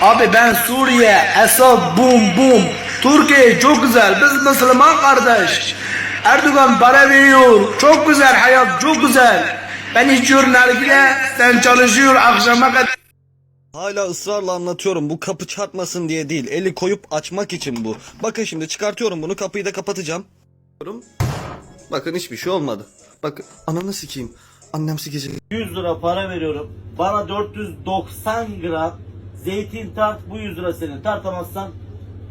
Abi ben Suriye, Esad, bum bum. Türkiye çok güzel, biz Müslüman kardeş. Erdoğan para veriyor, çok güzel hayat, çok güzel. Ben içiyorum nargile, sen çalışıyor akşama kadar. Hala ısrarla anlatıyorum bu kapı çarpmasın diye değil eli koyup açmak için bu. Bakın şimdi çıkartıyorum bunu kapıyı da kapatacağım. Bakın hiçbir şey olmadı. Bakın ananı sikeyim. Annem sikecek. 100 lira para veriyorum. Bana 490 gram zeytin tart. Bu 100 lira senin. Tartamazsan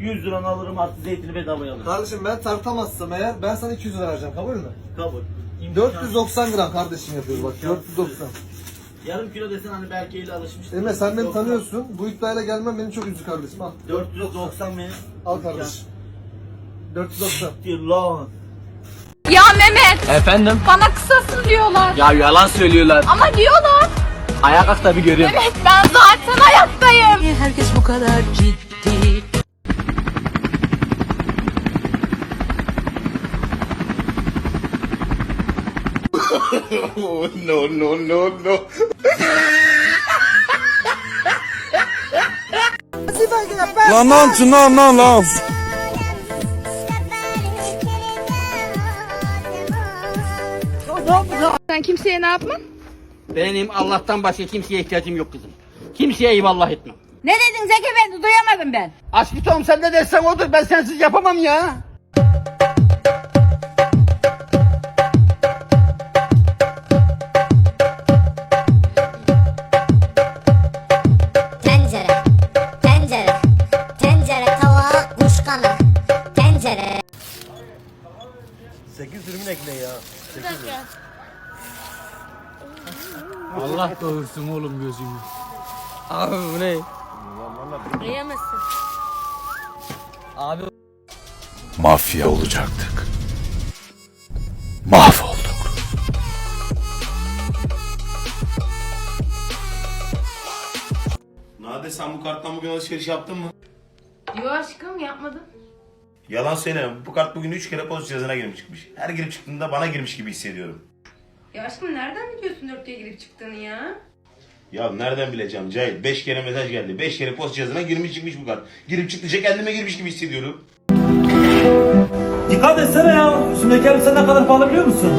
100 liranı alırım artı zeytini bedavaya alırım. Kardeşim ben tartamazsam eğer ben sana 200 lira vereceğim kabul mü? Kabul. İmkan- 490 gram kardeşim yapıyoruz bak 490. Yarım kilo desen hani belki ile alışmış. Emre sen beni tanıyorsun. Bu iddiayla gelmem beni çok üzdü kardeşim. Al. 490 benim. Al kardeşim. 490. Siktir lan. Ya Mehmet. Efendim? Bana kısasın diyorlar. Ya yalan söylüyorlar. Ama diyorlar. Ayağa kalk da bir göreyim. Mehmet ben zaten ayaktayım. Herkes bu kadar ciddi. Lan lan lan lan lan. Sen kimseye ne yapman? Benim Allah'tan başka kimseye ihtiyacım yok kızım. Kimseye eyvallah etmem. Ne dedin Zeki Bey duyamadım ben. Aşkı Tom sen ne dersen odur ben sensiz yapamam ya. Tencere, tencere, tencere, tava, kuşkanı, tencere. 8 dürümün ekle ya. Allah doğursun oğlum gözümü. Abi bu ne? Abi mafya olacaktık. Mahvolduk. Nade sen bu karttan bugün alışveriş yaptın mı? Yo aşkım yapmadım. Yalan söyleme. Bu kart bugün 3 kere post cihazına girip çıkmış. Her girip çıktığında bana girmiş gibi hissediyorum. Ya aşkım nereden biliyorsun dörtlüğe girip çıktığını ya? Ya nereden bileceğim Cahil? 5 kere mesaj geldi. 5 kere post cihazına girmiş çıkmış bu kart. Girip çıktıkça kendime girmiş gibi hissediyorum. Dikkat etsene ya. Üstündeki elbise ne kadar pahalı biliyor musun?